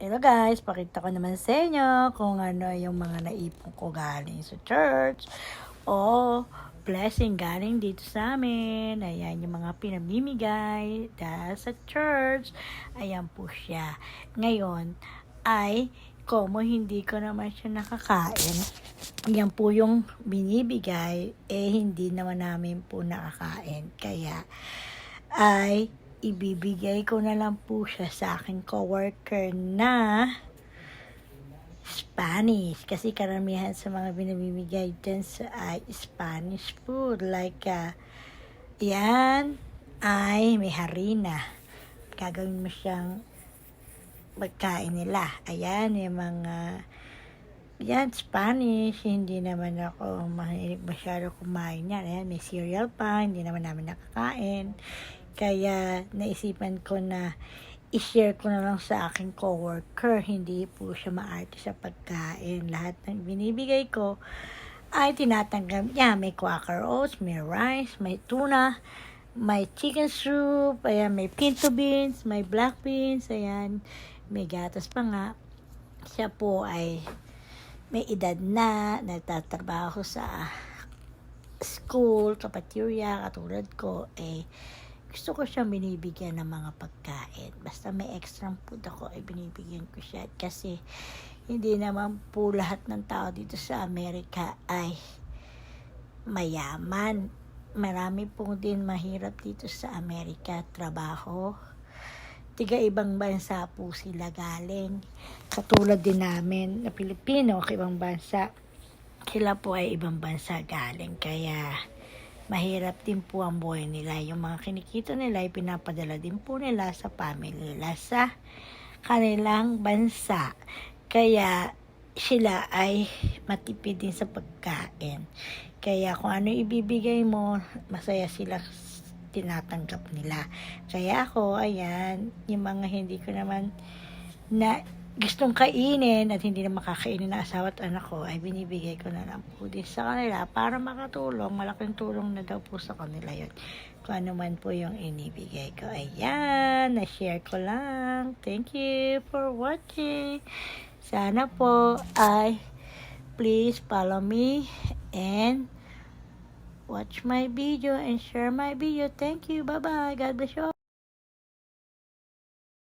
Hello guys, pakita ko naman sa inyo kung ano yung mga naipon ko galing sa church o blessing galing dito sa amin. Ayan yung mga pinamimigay dahil sa church. Ayan po siya. Ngayon ay como hindi ko naman siya nakakain. Yan po yung binibigay, eh hindi naman namin po nakakain. Kaya ay ibibigay ko na lang po siya sa aking coworker na Spanish. Kasi karamihan sa mga binamimigay dyan sa ay Spanish food. Like, uh, yan ay may harina. Gagawin mo siyang pagkain nila. Ayan, yung mga yan, Spanish, hindi naman ako mahilig masyado kumain yan. Ayan, may cereal pa, hindi naman namin nakakain. Kaya naisipan ko na i-share ko na lang sa aking coworker. Hindi po siya maarte sa pagkain. Lahat ng binibigay ko ay tinatanggap niya. May quaker oats, may rice, may tuna, may chicken soup, ayan, may pinto beans, may black beans, ayan, may gatas pa nga. Siya po ay may edad na, nagtatrabaho sa school, kapatyrya, katulad ko, eh, gusto ko siyang binibigyan ng mga pagkain. Basta may extra food ako, ay binibigyan ko siya. Kasi, hindi naman po lahat ng tao dito sa Amerika ay mayaman. Marami po din mahirap dito sa Amerika, trabaho. Tiga ibang bansa po sila galing. Katulad din namin na Pilipino, ibang bansa. Sila po ay ibang bansa galing. Kaya, mahirap din po ang buhay nila. Yung mga kinikita nila ay pinapadala din po nila sa family nila sa kanilang bansa. Kaya sila ay matipid din sa pagkain. Kaya kung ano ibibigay mo, masaya sila tinatanggap nila. Kaya ako, ayan, yung mga hindi ko naman na gustong kainin at hindi na makakainin ng asawa at anak ko, ay binibigay ko na lang po din sa kanila para makatulong. Malaking tulong na daw po sa kanila yun. Kung ano man po yung inibigay ko. Ayan, na-share ko lang. Thank you for watching. Sana po ay please follow me and watch my video and share my video. Thank you. Bye-bye. God bless you.